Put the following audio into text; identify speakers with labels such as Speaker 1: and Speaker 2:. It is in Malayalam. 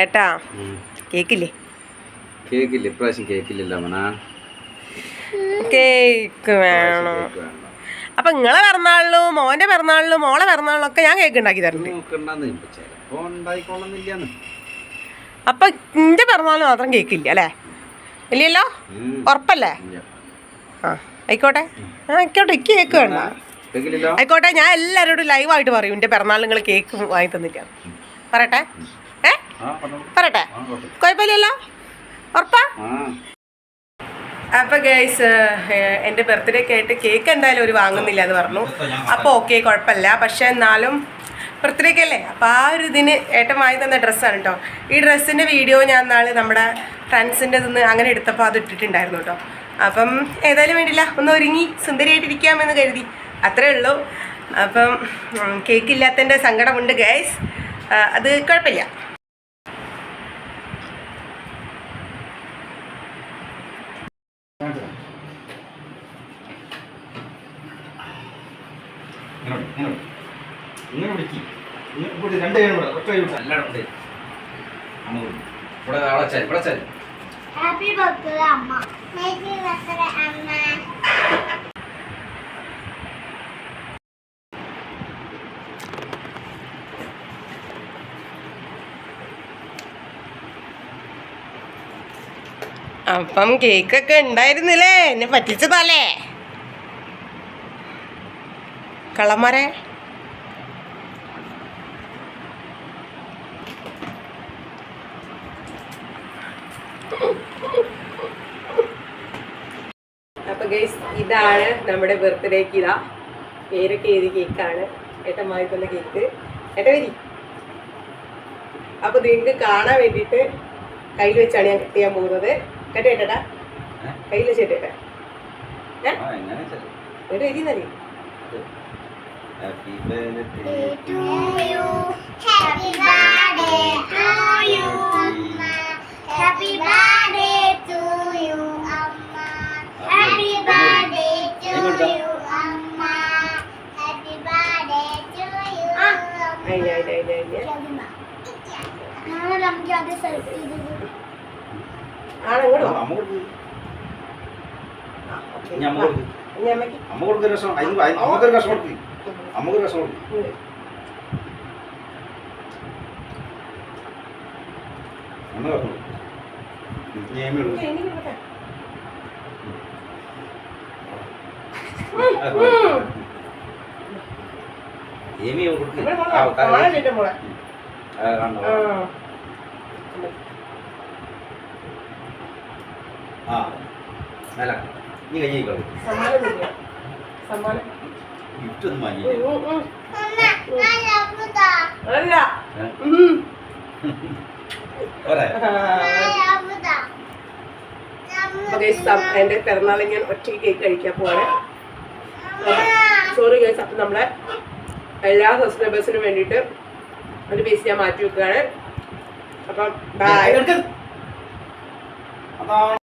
Speaker 1: ഏട്ടാ കേക്കില്ലേ?
Speaker 2: കേക്കില്ല? ഇപ്രാവശ്യം കേക്കില്ലല്ലോ മണ
Speaker 1: കേക്ക് വേണം? അപ്പൊ നിങ്ങളെ പിറന്നാളിലും മോന്റെ പിറന്നാളിലും മോളെ പിറന്നാളിലും ഒക്കെ ഞാൻ കേക്ക് ഉണ്ടാക്കി
Speaker 2: ഉണ്ടായിക്കോണമെന്നില്ലാന്ന്
Speaker 1: അപ്പൊ നിന്റെ പിറന്നാളിന് മാത്രം കേക്കില്ല അല്ലേ? ഇല്ലല്ലോ? ഉറപ്പല്ലേ. ആ ആയിക്കോട്ടെ. ആ ആയിക്കോട്ടെ എനിക്ക് കേക്ക് വേണ്ട. ആയിക്കോട്ടെ ഞാൻ എല്ലാവരോടും ലൈവായിട്ട് പറയും എന്റെ പിറന്നാൾ നിങ്ങൾ കേക്ക് വാങ്ങി തന്നിട്ടാണ് പറയട്ടെ. പറയട്ടെ. കുഴപ്പമില്ലല്ലോ? ഉറപ്പാ? അപ്പോൾ ഗൈസ് എന്റെ ബർത്ത്ഡേക്ക് ആയിട്ട് കേക്ക് എന്തായാലും ഒരു വാങ്ങുന്നില്ല എന്ന് പറഞ്ഞു. അപ്പോൾ ഓക്കെ കുഴപ്പമില്ല. പക്ഷേ എന്നാലും ബർത്ത്ഡേക്ക് അല്ലേ? അപ്പോൾ ആ ഒരു ഇതിന് ഏട്ടൻ വാങ്ങി തന്ന ഡ്രസ്സാണ് കേട്ടോ ഈ ഡ്രസ്സിന്റെ വീഡിയോ ഞാൻ നാളെ നമ്മുടെ ഫ്രണ്ട്സിന്റെ നിന്ന് അങ്ങനെ എടുത്തപ്പോൾ അത് ഇട്ടിട്ടുണ്ടായിരുന്നു കേട്ടോ അപ്പം ഏതായാലും വേണ്ടില്ല. ഒന്ന് ഒരുങ്ങി സുന്ദരിയായിട്ടിരിക്കാമെന്ന് കരുതി. അത്രേ ഉള്ളൂ. അപ്പം കേക്ക് ഇല്ലാത്തതിന്റെ സങ്കടമുണ്ട് ഗൈസ് അത് കുഴപ്പമില്ല.
Speaker 2: ഇങ്ങനെ പിടിക്ക്. രണ്ട് കൈയും കൂടെ, ഒറ്റ കൈ വിട്ടാ, എല്ലായിടും ഉണ്ട്. അങ്ങോട്ട് പിടി. ഇവിടെ അവിടെ ചാരി, ഇവിടെ ചാരി.
Speaker 3: ഹാപ്പി ബർത്ത്ഡേ അമ്മ ഹാപ്പി ബർത്ത്ഡേ അമ്മ
Speaker 1: അപ്പം കേക്കൊക്കെ ഉണ്ടായിരുന്നില്ലേ എന്നെ പറ്റിച്ചതല്ലേ കള്ളന്മാരെ അപ്പൊ ഗൈസ് ഇതാണ് നമ്മുടെ ബർത്ത്ഡേക്ക് ഇതാ. പേരൊക്കെ ഏത് കേക്കാണ് ഏട്ടൻ കേക്ക് ഏട്ട വരി. അപ്പൊ നിങ്ങൾക്ക് കാണാൻ വേണ്ടിട്ട് കയ്യിൽ വെച്ചാണ് ഞാൻ കട്ട് ചെയ്യാൻ പോകുന്നത്. കേട്ടോ? കയ്യിൽ വെച്ചിട്ടേട്ടാ ഏ? ഒരു നല്ലേ
Speaker 2: Happy birthday
Speaker 3: to you happy birthday to you അമ്മ happy birthday to you അമ്മ happy birthday to you അമ്മ happy birthday to you
Speaker 1: അതിന് അതിന് അതിന് അതിന്
Speaker 3: നാളെ നമുക്ക് അത് സെലക്ട് ചെയ്തത്
Speaker 1: ആണ് ഇങ്ങോട്ട് വാ.
Speaker 2: അമ്മ കൊടുക്ക്.
Speaker 1: ആ, ഓക്കേ.
Speaker 2: ഇനി അമ്മ
Speaker 1: വാ.
Speaker 2: കൊടുക്ക്.
Speaker 1: ഇനി അമ്മയ്ക്ക്
Speaker 2: അമ്മ കൊടുക്കുന്ന രസം അതിന് അതിന് അമ്മക്കൊരു രസം കൊടുക്ക് അമ്മക്കൊരു രസമുണ്ട്. കൊടുക്ക്. ആ, നല്ല. നീ കഴിഞ്ഞിരിക്കും
Speaker 1: സമ്മാനം.
Speaker 2: ഇട്ടൊന്നും
Speaker 1: ഒന്നും
Speaker 2: വാങ്ങിയില്ല.
Speaker 1: എന്റെ
Speaker 3: പിറന്നാൾ ഞാൻ
Speaker 1: ഒറ്റയ്ക്ക് കേക്ക് കഴിക്കാൻ പോവാണ്. സോറി ഗൈസ് അപ്പം നമ്മളെ എല്ലാ സബ്സ്ക്രൈബേഴ്സിനും വേണ്ടിട്ട് ഒരു പീസ് ഞാൻ മാറ്റി വെക്കുകയാണ്. അപ്പം ബൈ